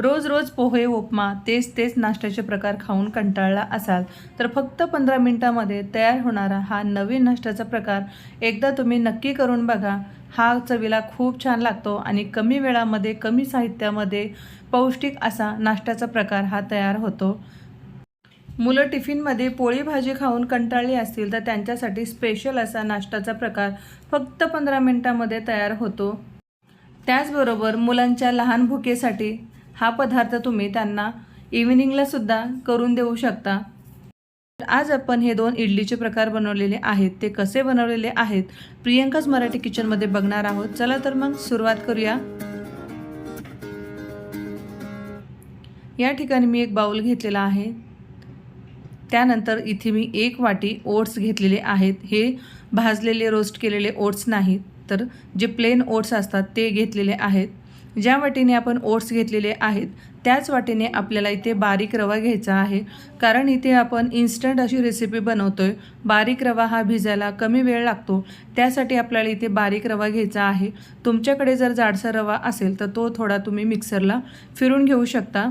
रोज रोज पोहे उपमा तेच तेच नाश्त्याचे प्रकार खाऊन कंटाळला असाल तर फक्त पंधरा मिनटामध्ये तयार होणारा हा नवीन नाश्त्याचा प्रकार एकदा तुम्ही नक्की करून बघा. हा चवीला खूप छान लागतो आणि कमी वेळामध्ये कमी साहित्यामध्ये पौष्टिक असा नाश्त्याचा प्रकार हा तयार होतो. मुलं टिफिनमध्ये पोळी भाजी खाऊन कंटाळली असतील तर त्यांच्यासाठी स्पेशल असा नाश्त्याचा प्रकार फक्त पंधरा मिनटामध्ये तयार होतो. त्याचबरोबर मुलांच्या लहान भुकेसाठी हा पदार्थ तुम्ही त्यांना इव्हिनिंगलासुद्धा करून देऊ शकता. आज आपण हे दोन इडलीचे प्रकार बनवलेले आहेत. ते कसे बनवलेले आहेत? प्रियंकाच मराठी किचनमध्ये बघणार आहोत. चला तर मग सुरुवात करूया. या ठिकाणी मी एक बाउल घेतलेला आहे. त्यानंतर इथे मी एक वाटी ओट्स घेतलेले आहेत. हे भाजलेले रोस्ट केलेले ओट्स नाहीत. तर जे प्लेन ओट्स असतात ते घेतलेले आहेत. ज्या वाटीने आपण ओट्स घेतलेले आहेत त्याच वाटीने आपल्याला इथे बारीक रवा घ्यायचा आहे. कारण इथे आपण इन्स्टंट अशी रेसिपी बनवतो आहे बारीक रवा हा भिजायला कमी वेळ लागतो त्यासाठी आपल्याला इथे बारीक रवा घ्यायचा आहे. तुमच्याकडे जर जाडसा रवा असेल तर तो थोडा तुम्ही मिक्सरला फिरून घेऊ शकता.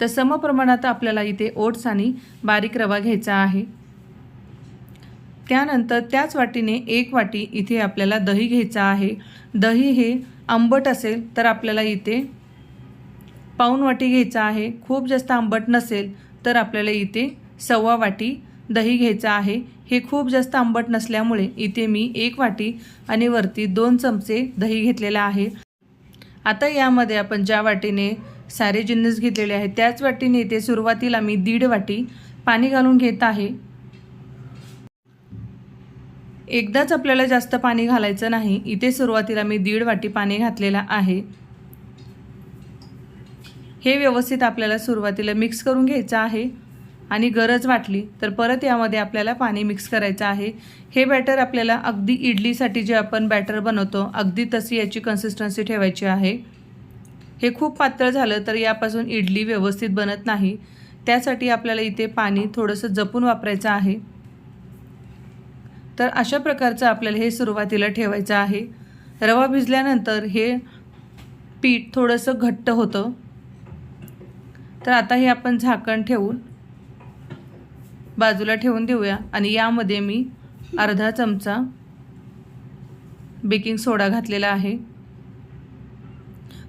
तर समप्रमाणात आपल्याला इथे ओट्स आणि बारीक रवा घ्यायचा आहे. त्यानंतर त्याच वाटीने एक वाटी इथे आपल्याला दही घ्यायचं आहे. दही हे आंबट असेल तर आपल्याला इथे पाऊन वाटी घ्यायचं आहे. खूप जास्त आंबट नसेल तर आपल्याला इथे सव्वा वाटी दही घ्यायचं आहे. हे खूप जास्त आंबट नसल्यामुळे इथे मी एक वाटी आणि वरती दोन चमचे दही घेतलेलं आहे. आता यामध्ये आपण ज्या वाटीने सारे जिन्नस घेतलेले आहेत त्याच वाटीने इथे सुरुवातीला मी दीड वाटी पाणी घालून घेत आहे. एकदाच आपल्याला जास्त पाणी घालायचं नाही. इथे सुरुवातीला मी दीड वाटी पाणी घातलेलं आहे. हे व्यवस्थित आपल्याला सुरुवातीला मिक्स करून घ्यायचं आहे. आणि गरज वाटली तर परत यामध्ये आपल्याला पाणी मिक्स करायचं आहे. हे बॅटर आपल्याला अगदी इडलीसाठी जे आपण बॅटर बनवतो अगदी तशी याची कन्सिस्टन्सी ठेवायची आहे. हे खूप पातळ झालं तर यापासून इडली व्यवस्थित बनत नाही. त्यासाठी आपल्याला इथे पाणी थोडंसं जपून वापरायचं आहे. तर अशा प्रकारचं आपल्याला हे सुरुवातीला ठेवायचं आहे. रवा भिजल्यानंतर हे पीठ थोडंसं घट्ट होतं. तर आता हे आपण झाकण ठेवून बाजूला ठेवून देऊया आणि यामध्ये मी अर्धा चमचा बेकिंग सोडा घातलेला आहे.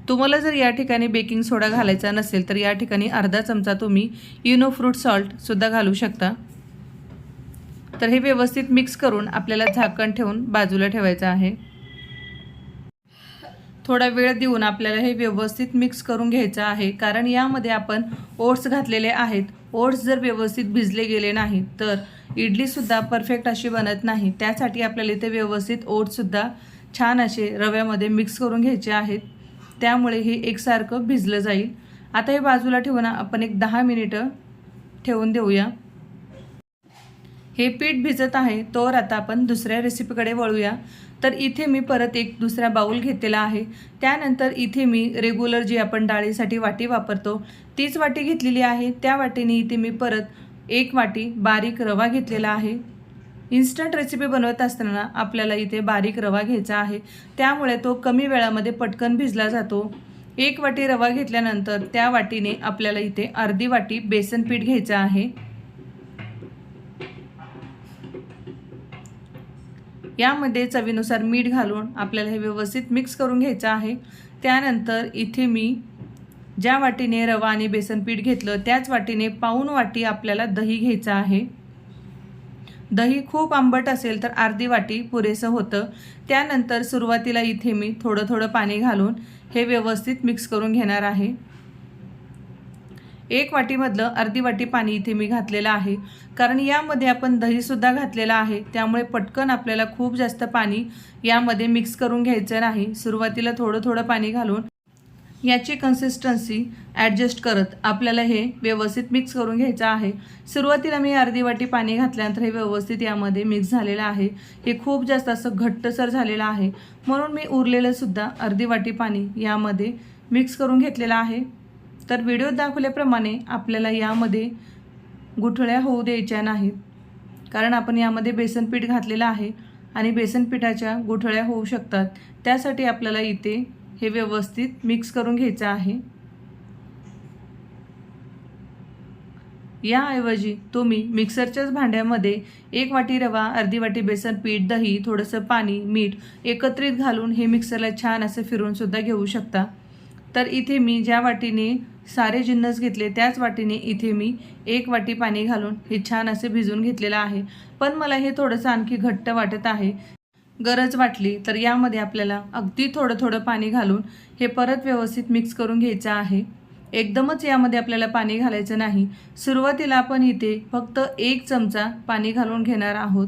तुम्हाला जर या ठिकाणी बेकिंग सोडा घालायचा नसेल तर या ठिकाणी अर्धा चमचा तुम्ही इनो फ्रूट सॉल्टसुद्धा घालू शकता. तर हे व्यवस्थित मिक्स करून आपल्याला झाकण ठेवून बाजूला ठेवायचं आहे. थोडा वेळ देऊन आपल्याला हे व्यवस्थित मिक्स करून घ्यायचं आहे. कारण यामध्ये आपण ओट्स घातलेले आहेत. ओट्स जर व्यवस्थित भिजले गेले नाही तर इडलीसुद्धा परफेक्ट अशी बनत नाही. त्यासाठी आपल्याला इथे व्यवस्थित ओट्ससुद्धा छान असे रव्यामध्ये मिक्स करून घ्यायचे आहेत. त्यामुळे हे एकसारखं भिजलं जाईल. आता हे बाजूला ठेवून आपण एक दहा मिनिटं ठेवून देऊया. हे पीठ भिजत आहे तोवर आता आपण दुसऱ्या रेसिपीकडे वळूया. तर इथे मी परत एक दुसरा बाऊल घेतलेला आहे. त्यानंतर इथे मी रेग्युलर जी आपण डाळीसाठी वाटी वापरतो तीच वाटी घेतलेली आहे. त्या वाटीने इथे मी परत एक वाटी बारीक रवा घेतलेला आहे. इन्स्टंट रेसिपी बनवत असताना आपल्याला इथे बारीक रवा घ्यायचा आहे. त्यामुळे तो कमी वेळामध्ये पटकन भिजला जातो. एक वाटी रवा घेतल्यानंतर त्या वाटीने आपल्याला इथे अर्धी वाटी बेसन पीठ घ्यायचं आहे. यामध्ये चवीनुसार मीठ घालून आपल्याला हे व्यवस्थित मिक्स करून घ्यायचं आहे. त्यानंतर इथे मी ज्या वाटीने रवा आणि बेसन पीठ घेतलं त्याच वाटीने पाऊन वाटी आपल्याला दही घ्यायचं आहे. दही खूप आंबट असेल तर अर्धी वाटी पुरेसं होतं. त्यानंतर सुरुवातीला इथे मी थोडं थोडं पाणी घालून हे व्यवस्थित मिक्स करून घेणार आहे. एक वाटीमधलं अर्धी वाटी पाणी इथे मी घातलेलं आहे. कारण यामध्ये आपण दहीसुद्धा घातलेलं आहे. त्यामुळे पटकन आपल्याला खूप जास्त पाणी यामध्ये मिक्स करून घ्यायचं नाही. सुरुवातीला थोडं थोडं पाणी घालून याची कन्सिस्टन्सी ॲडजस्ट करत आपल्याला हे व्यवस्थित मिक्स करून घ्यायचं आहे. सुरुवातीला मी अर्धी वाटी पाणी घातल्यानंतर हे व्यवस्थित यामध्ये मिक्स झालेलं आहे. हे खूप जास्त असं घट्टसर झालेलं आहे. म्हणून मी उरलेलंसुद्धा अर्धी वाटी पाणी यामध्ये मिक्स करून घेतलेलं आहे. तर व्हिडिओ दाखवल्याप्रमाणे आपल्याला यामध्ये गुठळ्या होऊ द्यायच्या नाहीत. कारण आपण यामध्ये बेसनपीठ घातलेलं आहे आणि बेसनपीठाच्या गुठळ्या होऊ शकतात. त्यासाठी आपल्याला इथे हे व्यवस्थित मिक्स करून घ्यायचं आहे. याऐवजी तुम्ही मिक्सरच्याच भांड्यामध्ये एक वाटी रवा अर्धी वाटी बेसन पीठ दही थोडंसं पाणी मीठ एकत्रित घालून हे मिक्सरला छान असं फिरून सुद्धा घेऊ शकता. तर इथे मी ज्या वाटीने सारे जिन्नस घेतले त्याच वाटीने इथे मी एक वाटी पाणी घालून हे छान असे भिजवून घेतलेलं आहे. पण मला हे थोडंसं आणखी घट्ट वाटत आहे. गरज वाटली तर यामध्ये आपल्याला अगदी थोडं थोडं पाणी घालून हे परत व्यवस्थित मिक्स करून घ्यायचं आहे. एकदमच यामध्ये आपल्याला पाणी घालायचं नाही. सुरुवातीला आपण इथे फक्त एक चमचा पाणी घालून घेणार आहोत.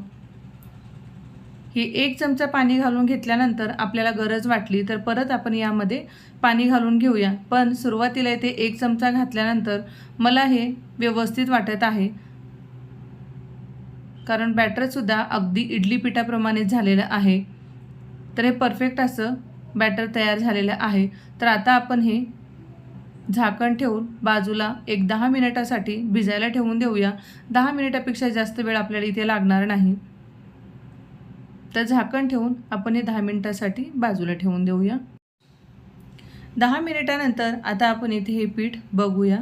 ही एक चमचा पाणी घालून घेतल्यानंतर आपल्याला गरज वाटली तर परत आपण यामध्ये पाणी घालून घेऊया. पण सुरुवातीला इथे एक चमचा घातल्यानंतर मला हे व्यवस्थित वाटत आहे. कारण बॅटरसुद्धा अगदी इडली पिठाप्रमाणेच झालेलं आहे. तर हे परफेक्ट असं बॅटर तयार झालेलं आहे. तर आता आपण हे झाकण ठेवून बाजूला एक दहा मिनिटासाठी भिजायला ठेवून देऊया. दहा मिनिटापेक्षा जास्त वेळ आपल्याला इथे लागणार नाही. तर झाकण ठेवून आपण हे दहा मिनिटासाठी बाजूला ठेवून देऊया. दहा मिनिटानंतर आता आपण इथे हे पीठ बघूया.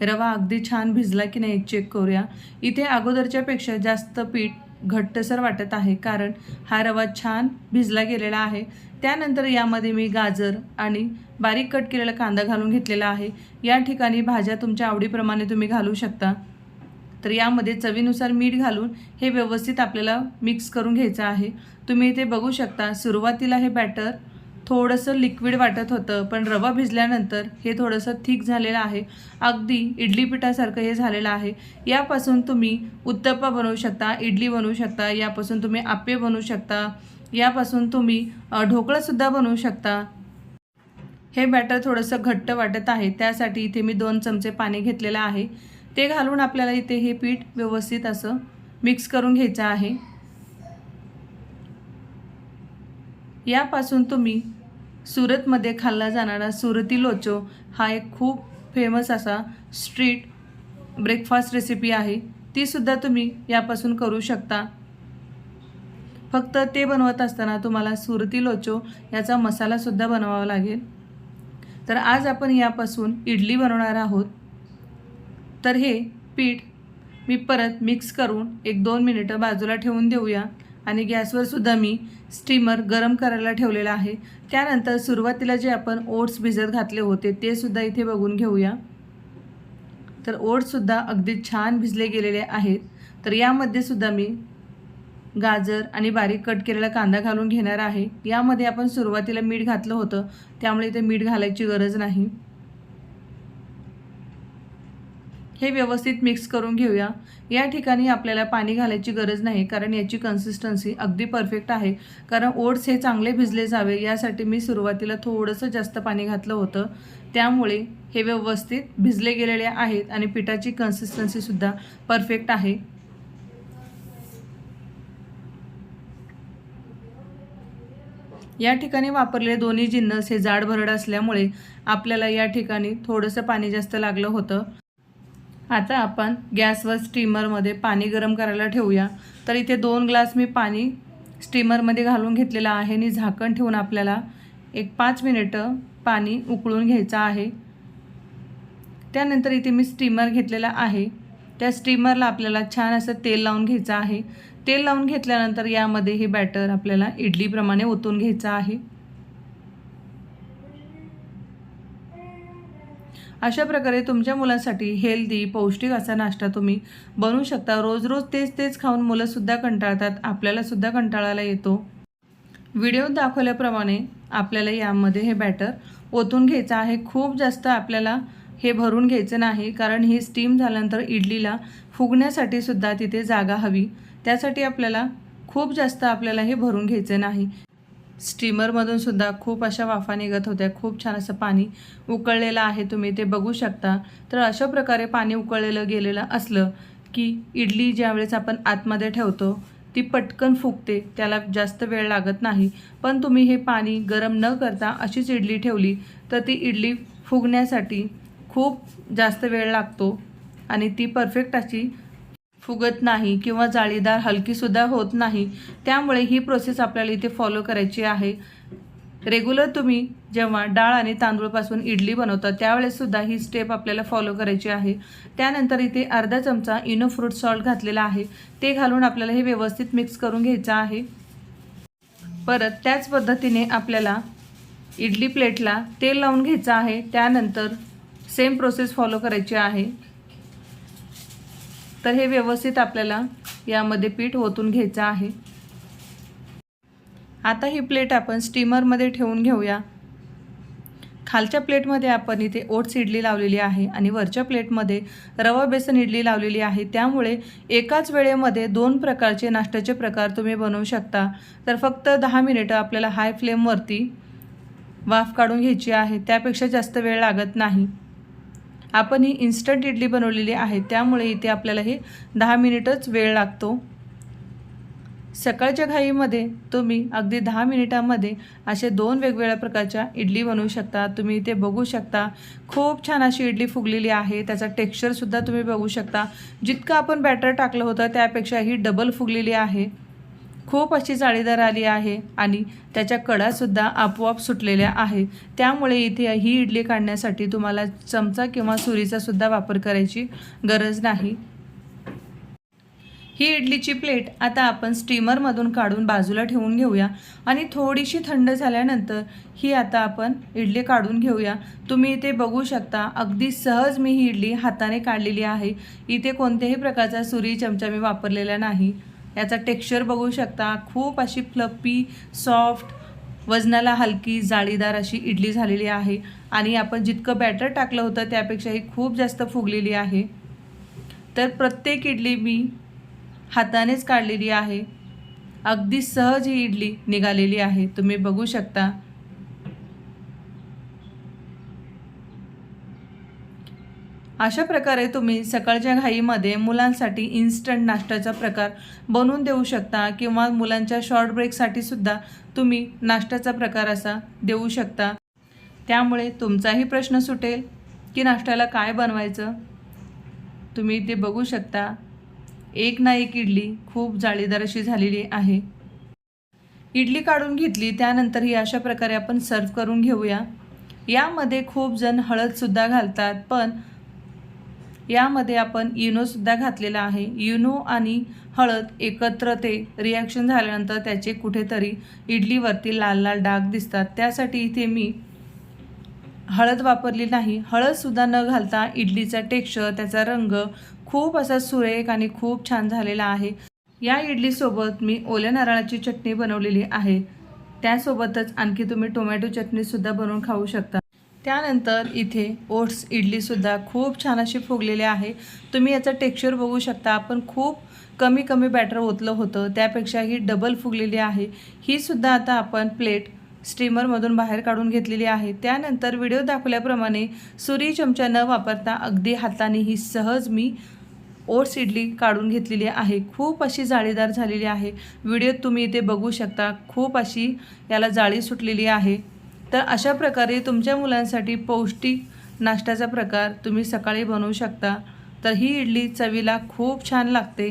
रवा अगदी छान भिजला की नाही चेक करूया. इथे अगोदरच्यापेक्षा जास्त पीठ घट्टसर वाटत आहे कारण हा रवा छान भिजला गेलेला आहे. त्यानंतर यामध्ये मी गाजर आणि बारीक कट केलेला कांदा घालून घेतलेला आहे. या ठिकाणी भाज्या तुमच्या आवडीप्रमाणे तुम्ही घालू शकता. तर यामध्ये चवीनुसार मीठ घालून हे व्यवस्थित आपल्याला मिक्स करून घ्यायचं आहे. तुम्ही इथे बघू शकता सुरुवातीला हे बॅटर थोडंसं लिक्विड वाटत होतं पण रवा भिजल्यानंतर हे थोडंसं थिक झालेलं आहे. अगदी इडली पिठासारखं हे झालेलं आहे. यापासून तुम्ही उत्तप्पा बनवू शकता इडली बनवू शकता यापासून तुम्ही आप्पे बनवू शकता यापासून तुम्ही ढोकळासुद्धा बनवू शकता. हे बॅटर थोडंसं घट्ट वाटत आहे त्यासाठी इथे मी दोन चमचे पाणी घेतलेलं आहे. ते घालून आपल्याला इथे हे पीठ व्यवस्थित असं मिक्स करून घ्यायचं आहे. यापासून तुम्ही सुरतमध्ये खाल्ला जाणारा सुरती लोचो हा एक खूप फेमस असा स्ट्रीट ब्रेकफास्ट रेसिपी आहे. तीसुद्धा तुम्ही यापासून करू शकता. फक्त ते बनवत असताना तुम्हाला सुरती लोचो याचा मसालासुद्धा बनवावा लागेल. तर आज आपण यापासून इडली बनवणार आहोत. तर हे पीठ मी परत मिक्स करून एक दोन मिनिटं बाजूला ठेवून देऊया. आणि गॅसवर सुद्धा मी स्टीमर गरम करायला ठेवलेला आहे. त्यानंतर सुरुवातीला जे आपण ओट्स भिजत घातले होते ते सुद्धा इथे बघून घेऊया. तर ओट्ससुद्धा अगदी छान भिजले गेलेले आहेत. तर यामध्ये सुद्धा मी गाजर आणि बारीक कट केलेला कांदा घालून घेणार आहे. यामध्ये आपण सुरुवातीला मीठ घातलं होतं त्यामुळे इथे मीठ घालायची गरज नाही. हे व्यवस्थित मिक्स करून घेऊया. या ठिकाणी आपल्याला पाणी घालायची गरज नाही कारण याची कन्सिस्टन्सी अगदी परफेक्ट आहे. कारण ओट्स हे चांगले भिजले जावे यासाठी मी सुरुवातीला थोडंसं जास्त पाणी घातलं होतं. त्यामुळे हे व्यवस्थित भिजले गेलेले आहेत आणि पिठाची कन्सिस्टन्सीसुद्धा परफेक्ट आहे. या ठिकाणी वापरलेले दोन्ही जिन्नस हे जाड भरड असल्यामुळे आपल्याला या ठिकाणी थोडंसं पाणी जास्त लागलं होतं. आता आपण गॅसवर स्टीमरमध्ये पाणी गरम करायला ठेवूया. तर इथे दोन ग्लास मी पाणी स्टीमरमध्ये घालून घेतलेलं आहे. आणि झाकण ठेवून आपल्याला एक पाच मिनिटं पाणी उकळून घ्यायचं आहे. त्यानंतर इथे मी स्टीमर घेतलेला आहे. त्या स्टीमरला आपल्याला छान असं तेल लावून घ्यायचं आहे. तेल लावून घेतल्यानंतर यामध्ये हे बॅटर आपल्याला इडलीप्रमाणे ओतून घ्यायचं आहे. अशा प्रकारे तुमच्या मुलांसाठी हेल्दी पौष्टिक असा नाश्ता तुम्ही बनवू शकता. रोज रोज तेच तेच खाऊन मुलंसुद्धा कंटाळतात. आपल्यालासुद्धा कंटाळायला येतो. व्हिडिओत दाखवल्याप्रमाणे आपल्याला यामध्ये हे बॅटर ओतून घ्यायचं आहे. खूप जास्त आपल्याला हे भरून घ्यायचं नाही कारण ही स्टीम झाल्यानंतर इडलीला फुगण्यासाठी सुद्धा तिथे जागा हवी. त्यासाठी आपल्याला खूप जास्त आपल्याला हे भरून घ्यायचं नाही. स्टीमरमधून सुद्धा खूप अशा वाफा निघत होत्या. खूप छान असं पाणी उकळलेलं आहे तुम्ही ते बघू शकता. तर अशा प्रकारे पाणी उकळलेलं गेलेलं असलं की इडली ज्यावेळेस आपण आतमध्ये ठेवतो ती पटकन फुगते त्याला जास्त वेळ लागत नाही. पण तुम्ही हे पाणी गरम न करता अशीच इडली ठेवली तर ती इडली फुगण्यासाठी खूप जास्त वेळ लागतो आणि ती परफेक्ट अशी फुगत नाही किंवा जाळीदार हलकीसुद्धा होत नाही त्यामुळे ही प्रोसेस आपल्याला इथे फॉलो करायची आहे. रेग्युलर तुम्ही जेव्हा डाळ आणि तांदूळपासून इडली बनवता त्यावेळेससुद्धा ही स्टेप आपल्याला फॉलो करायची आहे. त्यानंतर इथे अर्धा चमचा इनो फ्रूट सॉल्ट घातलेला आहे. ते घालून आपल्याला हे व्यवस्थित मिक्स करून घ्यायचं आहे. परत त्याच पद्धतीने आपल्याला इडली प्लेटला तेल लावून घ्यायचं आहे. त्यानंतर सेम प्रोसेस फॉलो करायची आहे. तर हे व्यवस्थित आपल्याला यामध्ये पीठ ओतून घ्यायचं आहे. आता ही प्लेट आपण स्टीमरमध्ये ठेवून घेऊया. खालच्या प्लेटमध्ये आपण इथे ओट्स इडली लावलेली आहे आणि वरच्या प्लेटमध्ये रवा बेसन इडली लावलेली आहे. त्यामुळे एकाच वेळेमध्ये दोन प्रकारचे नाश्त्याचे प्रकार तुम्ही बनवू शकता. तर फक्त दहा मिनिटं आपल्याला हाय फ्लेमवरती वाफ काढून घ्यायची आहे. त्यापेक्षा जास्त वेळ लागत नाही. आपण ही इन्स्टंट इडली बनवलेली आहे. त्यामुळे इथे आपल्याला हे दहा मिनिटच वेळ लागतो. सकाळच्या घाईमध्ये तुम्ही अगदी दहा मिनिटामध्ये असे दोन वेगवेगळ्या प्रकारच्या इडली बनवू शकता. तुम्ही इथे बघू शकता खूप छान अशी इडली फुगलेली आहे. त्याचा टेक्स्चरसुद्धा तुम्ही बघू शकता. जितकं आपण बॅटर टाकलं होतं त्यापेक्षा ही डबल फुगलेली आहे. खूप अशी जाळीदार आली आहे आणि त्याच्या कडासुद्धा आपोआप सुटलेल्या आहेत त्यामुळे इथे ही इडली काढण्यासाठी तुम्हाला चमचा किंवा सुरीचासुद्धा वापर करायची गरज नाही. ही इडलीची प्लेट आता आपण स्टीमरमधून काढून बाजूला ठेवून घेऊया आणि थोडीशी थंड झाल्यानंतर ही आता आपण इडली काढून घेऊया. तुम्ही इथे बघू शकता अगदी सहज मी ही इडली हाताने काढलेली आहे. इथे कोणत्याही प्रकारचा सुरी चमचा मी वापरलेला नाही. याचा टेक्स्चर बघू शकता. खूप अशी फ्लपी सॉफ्ट वजनाला हलकी जाळीदार अशी इडली झालेली आहे. आणि आपण जितकं बॅटर टाकलं होतं त्यापेक्षा ही खूप जास्त फुगलेली आहे. तर प्रत्येक इडली मी हातानेच काढलेली आहे. अगदी सहज ही इडली निघालेली आहे. तुम्ही बघू शकता. अशा प्रकारे तुम्ही सकाळच्या घाईमध्ये मुलांसाठी इन्स्टंट नाश्त्याचा प्रकार बनवून देऊ शकता किंवा मुलांच्या शॉर्ट ब्रेकसाठी सुद्धा तुम्ही नाश्त्याचा प्रकार असा देऊ शकता. त्यामुळे तुमचाही प्रश्न सुटेल की नाश्त्याला काय बनवायचं? तुम्ही ते बघू शकता. एक ना एक इडली खूप जाळीदार अशी झालेली आहे. इडली काढून घेतली त्यानंतर ही अशा प्रकारे आपण सर्व करून घेऊया. यामध्ये खूप जण हळदसुद्धा घालतात पण यामध्ये आपण युनोसुद्धा घातलेला आहे. युनो आणि हळद एकत्र ते रिॲक्शन झाल्यानंतर त्याचे कुठेतरी इडलीवरती लाल लाल डाग दिसतात. त्यासाठी इथे मी हळद वापरली नाही. हळदसुद्धा न घालता इडलीचा टेक्स्चर त्याचा रंग खूप असा सुरेख आणि खूप छान झालेला आहे. या इडलीसोबत मी ओल्या नारळाची चटणी बनवलेली आहे. त्यासोबतच आणखी तुम्ही टोमॅटो चटणीसुद्धा बनवून खाऊ शकता. त्यानंतर इथे ओट्स इडलीसुद्धा खूप छान अशी फुगलेली आहे. तुम्ही याचं टेक्स्चर बघू शकता. आपण खूप कमी कमी बॅटर ओतलं होतं. त्यापेक्षा ही डबल फुगलेली आहे. ही सुद्धा आता आपण प्लेट स्टीमरमधून बाहेर काढून घेतलेली आहे. त्यानंतर व्हिडिओ दाखवल्याप्रमाणे सुरी चमचा न वापरता अगदी हाताने ही सहज मी ओट्स इडली काढून घेतलेली आहे. खूप अशी जाळीदार झालेली आहे. व्हिडिओत तुम्ही इथे बघू शकता. खूप अशी याला जाळी सुटलेली आहे. तर अशा प्रकारे तुमच्या मुलांसाठी पौष्टिक नाश्त्याचा प्रकार तुम्ही सकाळी बनवू शकता. तर ही इडली चवीला खूप छान लागते.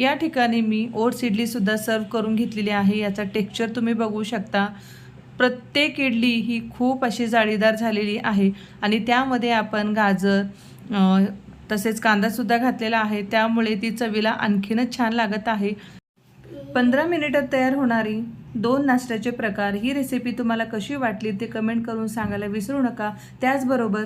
या ठिकाणी मी ओट्स इडलीसुद्धा सर्व करून घेतलेली आहे. याचा टेक्स्चर तुम्ही बघू शकता. प्रत्येक इडली ही खूप अशी जाळीदार झालेली आहे आणि त्यामध्ये आपण गाजर तसेच कांदासुद्धा घातलेला आहे. त्यामुळे ती चवीला आणखीनच छान लागत आहे. पंधरा मिनिटात तयार होणारी दोन नाश्त्याचे प्रकार ही रेसिपी तुम्हाला कशी वाटली ते कमेंट करून सांगायला विसरू नका. त्याचबरोबर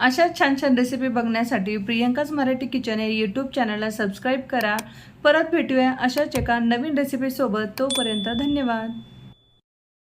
अशा छान छान रेसिपी बघण्यासाठी प्रियंकाच मराठी किचन या यूट्यूब चॅनलला सबस्क्राईब करा. परत भेटूया अशाच एका नवीन रेसिपीसोबत तोपर्यंत धन्यवाद.